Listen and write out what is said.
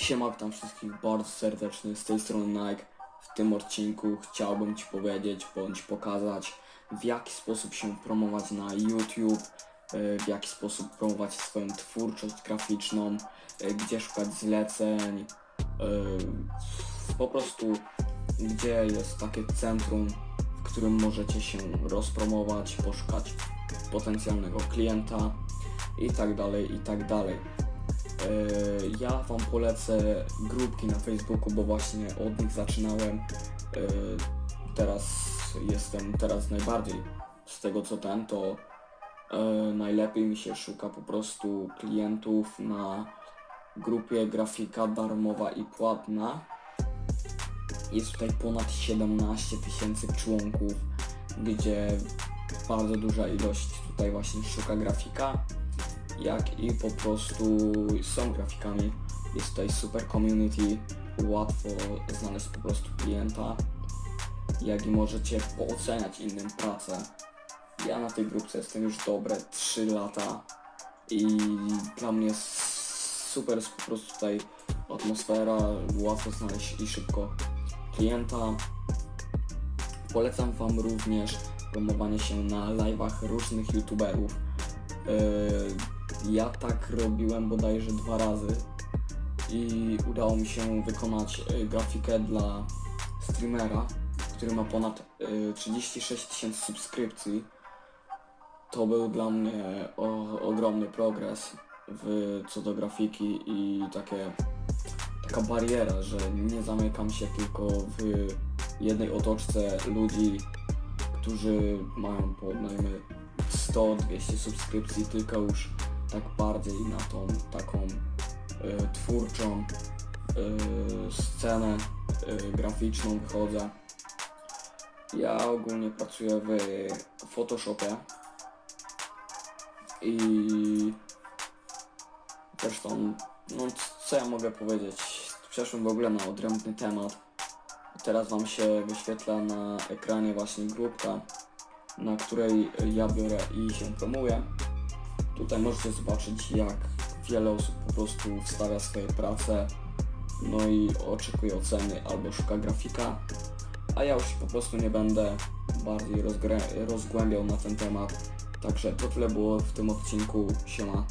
Siema, witam wszystkich bardzo serdecznie z tej strony Nike. W tym odcinku chciałbym Ci powiedzieć bądź pokazać w jaki sposób się promować na YouTube, e, w jaki sposób promować swoją twórczość graficzną, e, gdzie szukać zleceń, e, po prostu gdzie jest takie centrum, w którym możecie się rozpromować, poszukać potencjalnego klienta i tak dalej, i tak dalej. E, Ja Wam polecę grupki na Facebooku, bo właśnie od nich zaczynałem. E, Teraz jestem teraz najbardziej z tego co ten, to e, najlepiej mi się szuka po prostu klientów na grupie grafika darmowa i płatna. Jest tutaj ponad 17 tysięcy członków, gdzie bardzo duża ilość tutaj właśnie szuka grafika jak i po prostu są grafikami. Jest tutaj super community, łatwo znaleźć po prostu klienta, jak i możecie pooceniać innym pracę. Ja na tej grupce jestem już dobre 3 lata i dla mnie super jest po prostu tutaj atmosfera, łatwo znaleźć i szybko klienta. Polecam Wam również promowanie się na live'ach różnych youtuberów. Ja tak robiłem bodajże dwa razy i udało mi się wykonać y, grafikę dla streamera, który ma ponad y, 36 tysięcy subskrypcji. To był dla mnie o, ogromny progres w, co do grafiki i takie, taka bariera, że nie zamykam się tylko w jednej otoczce ludzi, którzy mają powiedzmy 100-200 subskrypcji, tylko już tak bardziej na tą taką y, twórczą y, scenę y, graficzną wychodzę. Ja ogólnie pracuję w Photoshopie i zresztą, no co ja mogę powiedzieć, przeszłem w ogóle na odrębny temat. Teraz Wam się wyświetla na ekranie właśnie grupka, na której ja biorę i się promuję. Tutaj możecie zobaczyć jak wiele osób po prostu wstawia swoje prace, no i oczekuje oceny albo szuka grafika. A ja już po prostu nie będę bardziej rozgłębiał na ten temat. Także to tyle było w tym odcinku. Siema.